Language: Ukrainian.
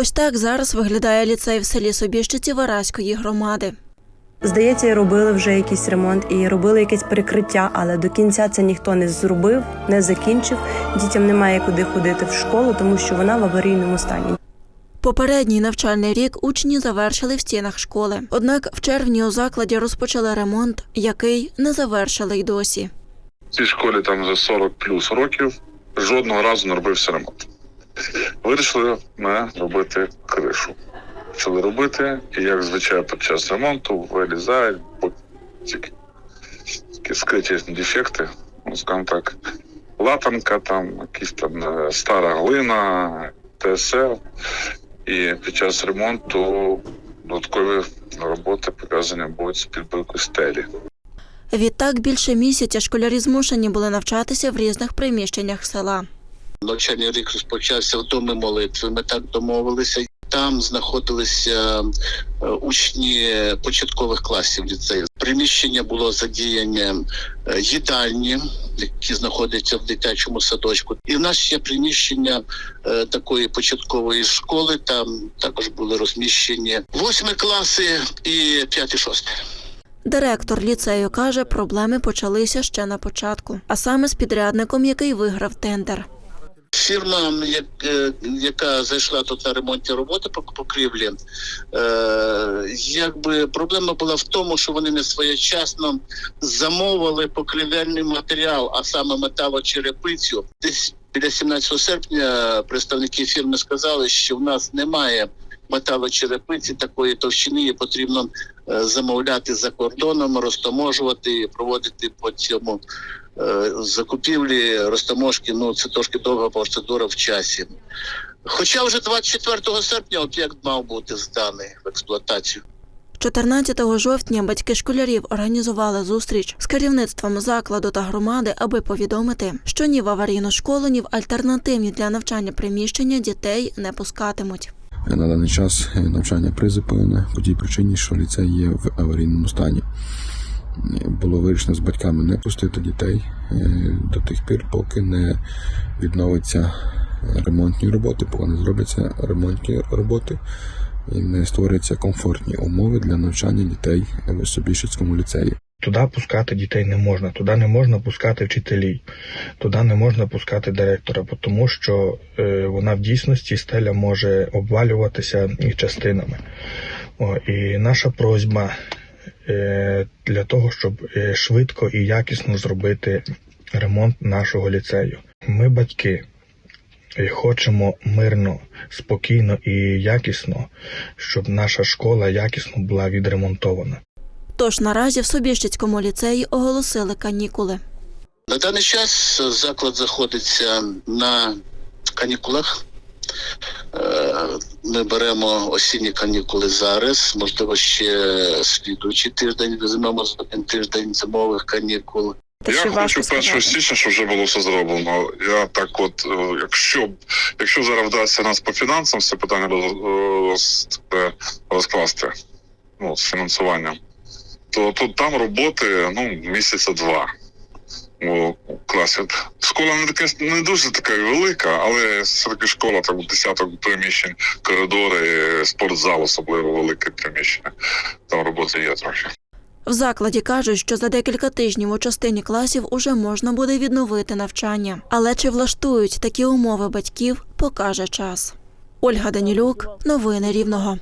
Ось так зараз виглядає ліцей в селі Собіщиці Вараської громади. Здається, і робили вже якийсь ремонт і робили якесь перекриття, але до кінця це ніхто не зробив, не закінчив. Дітям немає куди ходити в школу, тому що вона в аварійному стані. Попередній навчальний рік учні завершили в стінах школи. Однак в червні у закладі розпочали ремонт, який не завершили й досі. В цій школі там за 40 плюс років жодного разу не робився ремонт. Вирішили ми робити кришу. Почали робити, і як звичайно під час ремонту вилізають скриті дефекти, ну скажімо так, латанка, там якісь там е, стара глина, ТСЛ. І під час ремонту додаткові роботи пов'язані будуть з підбивкою стелі. Відтак більше місяця школярі змушені були навчатися в різних приміщеннях села. Навчальний рік розпочався в домі молитви. Ми так домовилися. Там знаходилися е, учні початкових класів ліцею. Приміщення було задіяння е, їдальні, які знаходяться в дитячому садочку. І в нас є приміщення е, такої початкової школи. Там також були розміщені восьми класи і п'яті шості. Директор ліцею каже, проблеми почалися ще на початку, а саме з підрядником, який виграв тендер. Фірма, е, яка зайшла тут на ремонтні роботи по покрівлі, е, якби проблема була в тому, що вони не своєчасно замовили покрівельний матеріал, а саме металочерепицю. Десь біля 17 серпня представники фірми сказали, що в нас немає металочерепиці такої товщини, і потрібно е, замовляти за кордоном, розтаможувати, проводити по цьому е, закупівлі розтаможки. Ну це трошки довга процедура в часі. Хоча вже 24 серпня об'єкт мав бути зданий в експлуатацію. 14 жовтня батьки школярів організували зустріч з керівництвом закладу та громади, аби повідомити, що ні в аварійну школу, ні в альтернативні для навчання приміщення дітей не пускатимуть. На даний час навчання призупинене по тій причині, що ліцей є в аварійному стані. Було вирішено з батьками не пустити дітей е, до тих пір, поки не відновиться ремонтні роботи, поки не зробляться ремонтні роботи і не створяться комфортні умови для навчання дітей в Собішицькому ліцеї. Туди пускати дітей не можна, туди не можна пускати вчителів, туди не можна пускати директора, тому що е, вона в дійсності стеля може обвалюватися і частинами. О, і наша просьба е, для того, щоб е, швидко і якісно зробити ремонт нашого ліцею. Ми, батьки, хочемо мирно, спокійно і якісно, щоб наша школа якісно була відремонтована. Тож наразі в Собіщицькому ліцеї оголосили канікули. На даний час заклад знаходиться на канікулах. Е, Ми беремо осінні канікули зараз. Можливо, ще слідуючий тиждень візьмемо один тиждень зимових канікул. Та я хочу важко 1 січня, щоб вже було все зроблено. Я так, от, е, якщо якщо зараз вдасться нас по фінансам, все питання е, розкласти ну, з фінансуванням, то тут там роботи ну, місяця два. У класі. Школа не така не дуже така велика, але все-таки школа там десяток приміщень, коридори, спортзал, особливо велике приміщення. Там роботи є трохи. В закладі кажуть, що за декілька тижнів у частині класів уже можна буде відновити навчання. Але чи влаштують такі умови батьків, покаже час. Ольга Данілюк, новини Рівного.